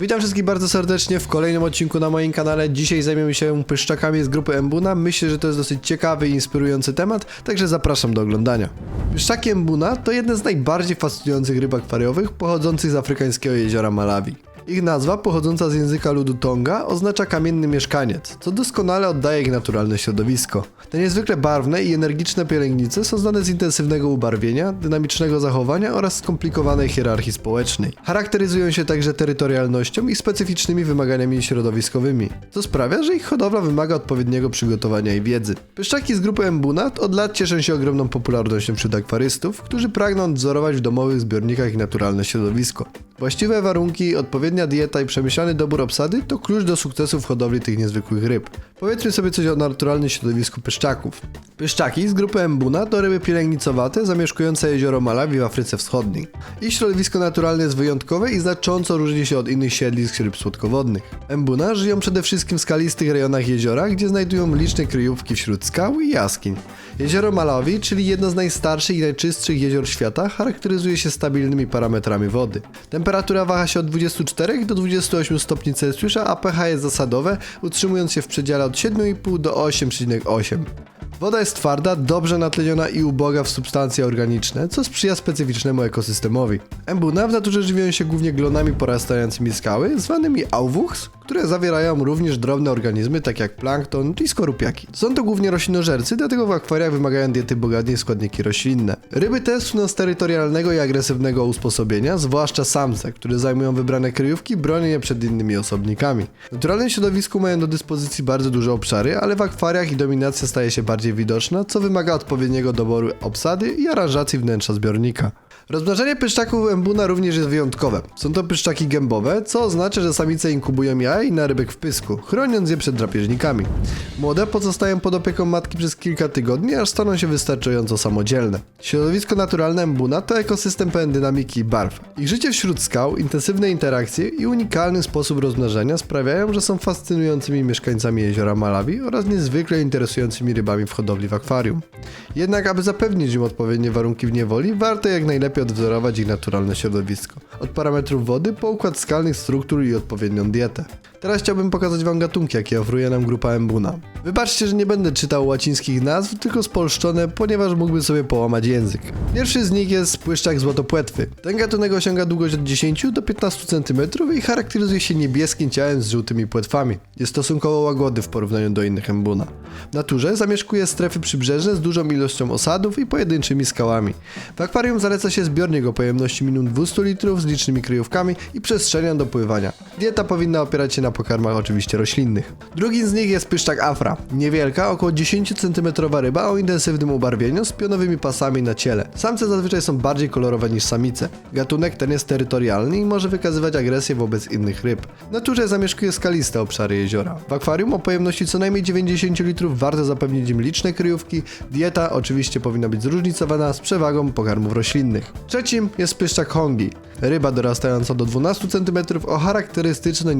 Witam wszystkich bardzo serdecznie w kolejnym odcinku na moim kanale. Dzisiaj zajmiemy się pyszczakami z grupy Embuna. Myślę, że to jest dosyć ciekawy i inspirujący temat, także zapraszam do oglądania. Pyszczaki Embuna to jedne z najbardziej fascynujących ryb akwariowych pochodzących z afrykańskiego jeziora Malawi. Ich nazwa, pochodząca z języka ludu Tonga, oznacza kamienny mieszkaniec, co doskonale oddaje ich naturalne środowisko. Te niezwykle barwne i energiczne pielęgnice są znane z intensywnego ubarwienia, dynamicznego zachowania oraz skomplikowanej hierarchii społecznej. Charakteryzują się także terytorialnością i specyficznymi wymaganiami środowiskowymi, co sprawia, że ich hodowla wymaga odpowiedniego przygotowania i wiedzy. Pyszczaki z grupy Embunat od lat cieszą się ogromną popularnością wśród akwarystów, którzy pragną odwzorować w domowych zbiornikach ich naturalne środowisko. Właściwe warunki, odpowiednia dieta i przemyślany dobór obsady to klucz do sukcesu w hodowli tych niezwykłych ryb. Powiedzmy sobie coś o naturalnym środowisku pyszczaków. Pyszczaki z grupy Embuna to ryby pielęgnicowate zamieszkujące jezioro Malawi w Afryce Wschodniej. Ich środowisko naturalne jest wyjątkowe i znacząco różni się od innych siedlisk ryb słodkowodnych. Embuna żyją przede wszystkim w skalistych rejonach jeziora, gdzie znajdują liczne kryjówki wśród skał i jaskiń. Jezioro Malawi, czyli jedno z najstarszych i najczystszych jezior świata, charakteryzuje się stabilnymi parametrami wody. Temperatura waha się od 24 do 28 stopni Celsjusza, a pH jest zasadowe, utrzymując się w przedziale od 7,5 do 8,8. Woda jest twarda, dobrze natleniona i uboga w substancje organiczne, co sprzyja specyficznemu ekosystemowi. Embuna w naturze żywią się głównie glonami porastającymi skały, zwanymi auwuchs, które zawierają również drobne organizmy, takie jak plankton i skorupiaki. Są to głównie roślinożercy, dlatego w akwariach wymagają diety bogatej w składniki roślinne. Ryby te słyną z terytorialnego i agresywnego usposobienia, zwłaszcza samce, które zajmują wybrane kryjówki, bronią je przed innymi osobnikami. W naturalnym środowisku mają do dyspozycji bardzo duże obszary, ale w akwariach ich dominacja staje się bardziej widoczna, co wymaga odpowiedniego doboru obsady i aranżacji wnętrza zbiornika. Rozmnażanie pyszczaków embuna również jest wyjątkowe. Są to pyszczaki gębowe, co oznacza, że samice inkubują jaja i narybek w pysku, chroniąc je przed drapieżnikami. Młode pozostają pod opieką matki przez kilka tygodni, aż staną się wystarczająco samodzielne. Środowisko naturalne embuna to ekosystem pełen dynamiki i barw. Ich życie wśród skał, intensywne interakcje i unikalny sposób rozmnażania sprawiają, że są fascynującymi mieszkańcami jeziora Malawi oraz niezwykle interesującymi rybami w hodowli w akwarium. Jednak, aby zapewnić im odpowiednie warunki w niewoli, warto jak najlepiej odwzorować ich naturalne środowisko. Od parametrów wody po układ skalnych struktur i odpowiednią dietę. Teraz chciałbym pokazać wam gatunki, jakie oferuje nam grupa Embuna. Wybaczcie, że nie będę czytał łacińskich nazw, tylko spolszczone, ponieważ mógłbym sobie połamać język. Pierwszy z nich jest płyszczak złotopłetwy. Ten gatunek osiąga długość od 10 do 15 cm i charakteryzuje się niebieskim ciałem z żółtymi płetwami. Jest stosunkowo łagodny w porównaniu do innych embuna. W naturze zamieszkuje strefy przybrzeżne z dużą ilością osadów i pojedynczymi skałami. W akwarium zaleca się zbiornik o pojemności minimum 200 litrów z licznymi kryjówkami i przestrzenią do pływania. Dieta powinna opierać się na pokarmach oczywiście roślinnych. Drugi z nich jest pyszczak afra. Niewielka, około 10 cm ryba o intensywnym ubarwieniu z pionowymi pasami na ciele. Samce zazwyczaj są bardziej kolorowe niż samice. Gatunek ten jest terytorialny i może wykazywać agresję wobec innych ryb. W naturze zamieszkuje skaliste obszary jeziora. W akwarium o pojemności co najmniej 90 litrów warto zapewnić im liczne kryjówki. Dieta oczywiście powinna być zróżnicowana z przewagą pokarmów roślinnych. Trzecim jest pyszczak hongi. Ryba dorastająca do 12 cm o charakterystyczne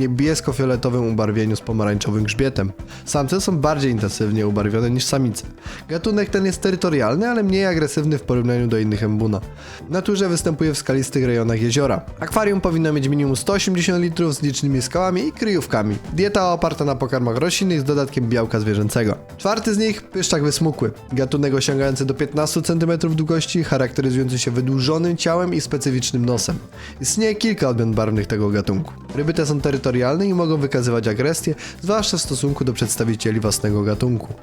niebiesko-fioletowym ubarwieniu z pomarańczowym grzbietem. Samce są bardziej intensywnie ubarwione niż samice. Gatunek ten jest terytorialny, ale mniej agresywny w porównaniu do innych embuna. W naturze występuje w skalistych rejonach jeziora. Akwarium powinno mieć minimum 180 litrów z licznymi skałami i kryjówkami. Dieta oparta na pokarmach roślinnych z dodatkiem białka zwierzęcego. Czwarty z nich pyszczak wysmukły. Gatunek osiągający do 15 cm długości, charakteryzujący się wydłużonym ciałem i specyficznym nosem. Istnieje kilka odmian barwnych tego gatunku. Ryby te są terytorialne i mogą wykazywać agresję, zwłaszcza w stosunku do przedstawicieli własnego gatunku.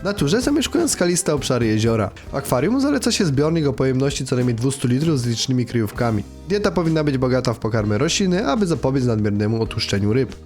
W naturze zamieszkują skaliste obszary jeziora. W akwarium zaleca się zbiornik o pojemności co najmniej 200 litrów z licznymi kryjówkami. Dieta powinna być bogata w pokarmy rośliny, aby zapobiec nadmiernemu otłuszczeniu ryb.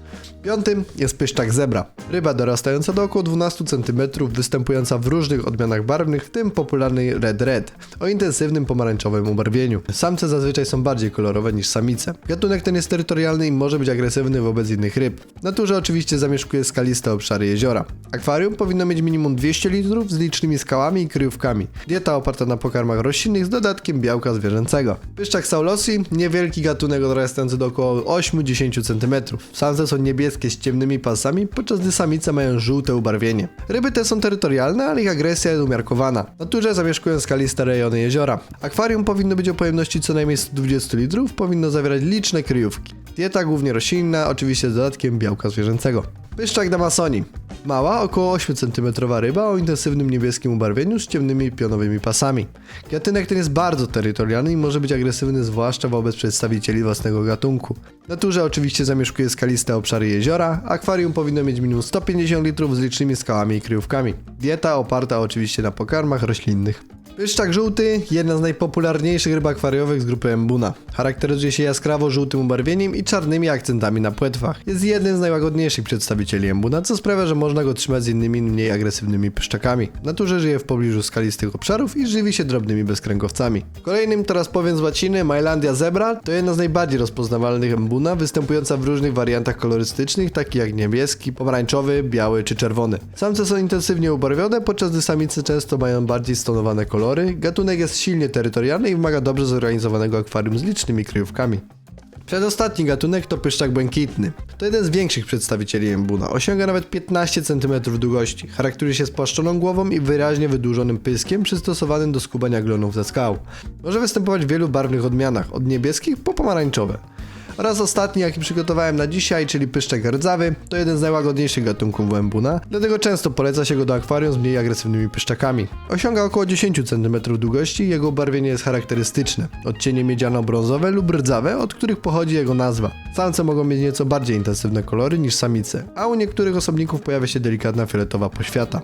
Piątym jest pyszczak zebra. Ryba dorastająca do około 12 cm, występująca w różnych odmianach barwnych, w tym popularnej red red, o intensywnym pomarańczowym ubarwieniu. Samce zazwyczaj są bardziej kolorowe niż samice. Gatunek ten jest terytorialny i może być agresywny wobec innych interesujących ryb. W naturze oczywiście zamieszkuje skaliste obszary jeziora. Akwarium powinno mieć minimum 200 litrów z licznymi skałami i kryjówkami. Dieta oparta na pokarmach roślinnych z dodatkiem białka zwierzęcego. Pyszczak saulosi, niewielki gatunek odrastający do około 8-10 cm. Samce są niebieskie z ciemnymi pasami, podczas gdy samice mają żółte ubarwienie. Ryby te są terytorialne, ale ich agresja jest umiarkowana. W naturze zamieszkują skaliste rejony jeziora. Akwarium powinno być o pojemności co najmniej 120 litrów, powinno zawierać liczne kryjówki. Dieta głównie roślinna, oczywiście z dodatkiem białka zwierzęcego. Pyszczak Damasoni. Mała, około 8 cm ryba o intensywnym niebieskim ubarwieniu z ciemnymi pionowymi pasami. Gatunek ten jest bardzo terytorialny i może być agresywny zwłaszcza wobec przedstawicieli własnego gatunku. W naturze oczywiście zamieszkuje skaliste obszary jeziora, akwarium powinno mieć minimum 150 litrów z licznymi skałami i kryjówkami. Dieta oparta oczywiście na pokarmach roślinnych. Pyszczak żółty, jedna z najpopularniejszych ryb akwariowych z grupy Embuna. Charakteryzuje się jaskrawo żółtym ubarwieniem i czarnymi akcentami na płetwach. Jest jednym z najłagodniejszych przedstawicieli Embuna, co sprawia, że można go trzymać z innymi mniej agresywnymi pyszczakami. W naturze żyje w pobliżu skalistych obszarów i żywi się drobnymi bezkręgowcami. Kolejnym teraz powiem z łaciny Mylandia zebra to jedna z najbardziej rozpoznawalnych Embuna, występująca w różnych wariantach kolorystycznych, takich jak niebieski, pomarańczowy, biały czy czerwony. Samce są intensywnie ubarwione, podczas gdy samice często mają bardziej stonowane kolory. Gatunek jest silnie terytorialny i wymaga dobrze zorganizowanego akwarium z licznymi kryjówkami. Przedostatni gatunek to pyszczak błękitny. To jeden z większych przedstawicieli embuna. Osiąga nawet 15 cm długości. Charakteryzuje się spłaszczoną głową i wyraźnie wydłużonym pyskiem przystosowanym do skubania glonów ze skał. Może występować w wielu barwnych odmianach, od niebieskich po pomarańczowe. Oraz ostatni, jaki przygotowałem na dzisiaj, czyli pyszczek rdzawy, to jeden z najłagodniejszych gatunków łębuna, dlatego często poleca się go do akwarium z mniej agresywnymi pyszczakami. Osiąga około 10 cm długości i jego barwienie jest charakterystyczne. Odcienie miedziano-brązowe lub rdzawe, od których pochodzi jego nazwa. Samce mogą mieć nieco bardziej intensywne kolory niż samice, a u niektórych osobników pojawia się delikatna fioletowa poświata.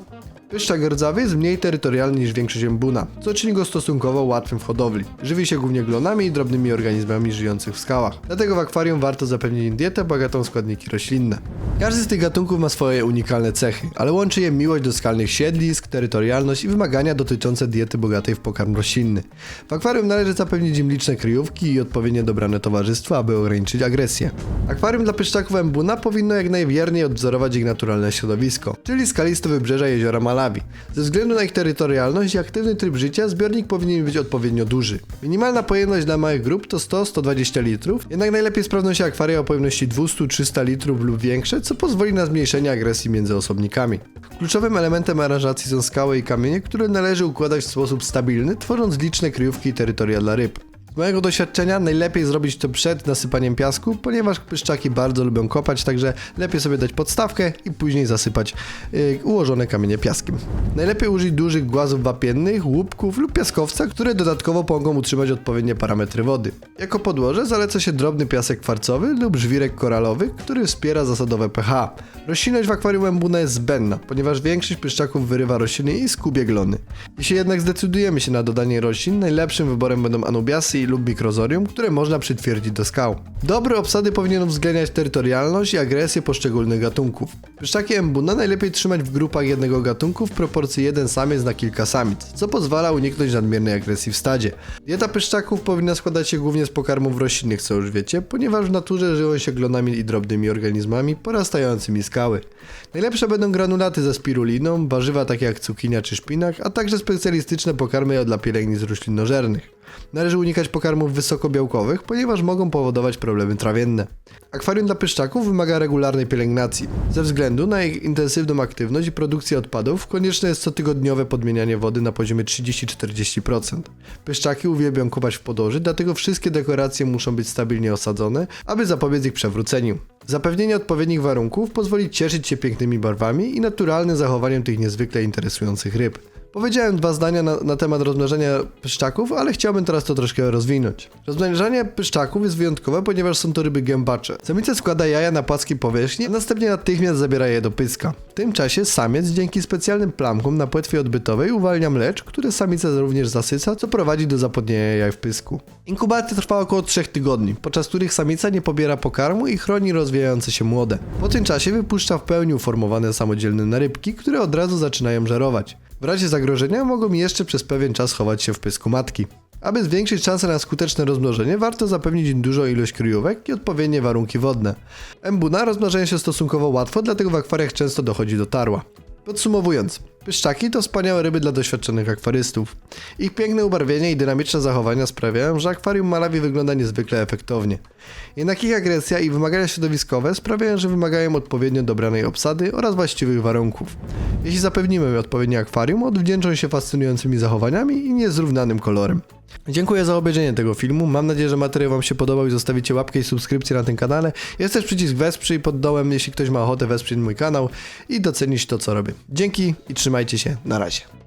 Pyszczak rdzawy jest mniej terytorialny niż większość embuna, co czyni go stosunkowo łatwym w hodowli. Żywi się głównie glonami i drobnymi organizmami żyjących w skałach. Dlatego w akwarium warto zapewnić im dietę bogatą w składniki roślinne. Każdy z tych gatunków ma swoje unikalne cechy, ale łączy je miłość do skalnych siedlisk, terytorialność i wymagania dotyczące diety bogatej w pokarm roślinny. W akwarium należy zapewnić im liczne kryjówki i odpowiednio dobrane towarzystwo, aby ograniczyć agresję. Akwarium dla pyszczaków embuna powinno jak najwierniej odwzorować ich naturalne środowisko, czyli skaliste wybrzeża jeziora Ze względu na ich terytorialność i aktywny tryb życia, zbiornik powinien być odpowiednio duży. Minimalna pojemność dla małych grup to 100-120 litrów, jednak najlepiej sprawdzą się akwaria o pojemności 200-300 litrów lub większe, co pozwoli na zmniejszenie agresji między osobnikami. Kluczowym elementem aranżacji są skały i kamienie, które należy układać w sposób stabilny, tworząc liczne kryjówki i terytoria dla ryb. Z mojego doświadczenia najlepiej zrobić to przed nasypaniem piasku, ponieważ pyszczaki bardzo lubią kopać, także lepiej sobie dać podstawkę i później zasypać yy, ułożone kamienie piaskiem. Najlepiej użyć dużych głazów wapiennych, łupków lub piaskowca, które dodatkowo pomogą utrzymać odpowiednie parametry wody. Jako podłoże zaleca się drobny piasek kwarcowy lub żwirek koralowy, który wspiera zasadowe pH. Roślinność w akwarium Embuna jest zbędna, ponieważ większość pyszczaków wyrywa rośliny i skubie glony. Jeśli jednak zdecydujemy się na dodanie roślin, najlepszym wyborem będą anubiasy lub mikrozorium, które można przytwierdzić do skał. Dobre obsady powinien uwzględniać terytorialność i agresję poszczególnych gatunków. Pyszczaki embuna najlepiej trzymać w grupach jednego gatunku w proporcji jeden samiec na kilka samic, co pozwala uniknąć nadmiernej agresji w stadzie. Dieta pyszczaków powinna składać się głównie z pokarmów roślinnych, co już wiecie, ponieważ w naturze żyją się glonami i drobnymi organizmami porastającymi skały. Najlepsze będą granulaty ze spiruliną, warzywa takie jak cukinia czy szpinak, a także specjalistyczne pokarmy dla pielęgnic roślinożernych. Należy unikać pokarmów wysokobiałkowych, ponieważ mogą powodować problemy trawienne. Akwarium dla pyszczaków wymaga regularnej pielęgnacji. Ze względu na ich intensywną aktywność i produkcję odpadów, konieczne jest cotygodniowe podmienianie wody na poziomie 30-40%. Pyszczaki uwielbią kopać w podłoży, dlatego wszystkie dekoracje muszą być stabilnie osadzone, aby zapobiec ich przewróceniu. Zapewnienie odpowiednich warunków pozwoli cieszyć się pięknymi barwami i naturalnym zachowaniem tych niezwykle interesujących ryb. Powiedziałem dwa zdania na, na, temat rozmnażania pyszczaków, ale chciałbym teraz to troszkę rozwinąć. Rozmnażanie pyszczaków jest wyjątkowe, ponieważ są to ryby gębacze. Samica składa jaja na płaskiej powierzchni, a następnie natychmiast zabiera je do pyska. W tym czasie samiec dzięki specjalnym plamkom na płetwie odbytowej uwalnia mlecz, które samica również zasyca, co prowadzi do zapłodnienia jaj w pysku. Inkubacja trwa około 3 tygodni, podczas których samica nie pobiera pokarmu i chroni rozwijające się młode. Po tym czasie wypuszcza w pełni uformowane samodzielne narybki, które od razu zaczynają żerować. W razie zagrożenia mogą jeszcze przez pewien czas chować się w pysku matki. Aby zwiększyć szanse na skuteczne rozmnożenie, warto zapewnić im dużą ilość kryjówek i odpowiednie warunki wodne. Embuna rozmnażają się stosunkowo łatwo, dlatego w akwariach często dochodzi do tarła. Podsumowując, pyszczaki to wspaniałe ryby dla doświadczonych akwarystów. Ich piękne ubarwienie i dynamiczne zachowania sprawiają, że akwarium Malawi wygląda niezwykle efektownie. Jednak ich agresja i wymagania środowiskowe sprawiają, że wymagają odpowiednio dobranej obsady oraz właściwych warunków. Jeśli zapewnimy im odpowiednie akwarium, odwdzięczą się fascynującymi zachowaniami i niezrównanym kolorem. Dziękuję za obejrzenie tego filmu. Mam nadzieję, że materiał Wam się podobał i zostawicie łapkę i subskrypcję na tym kanale. Jest też przycisk wesprzyj pod dołem, jeśli ktoś ma ochotę wesprzeć mój kanał i docenić to, co robię. Dzięki i trzymajcie się. Na razie.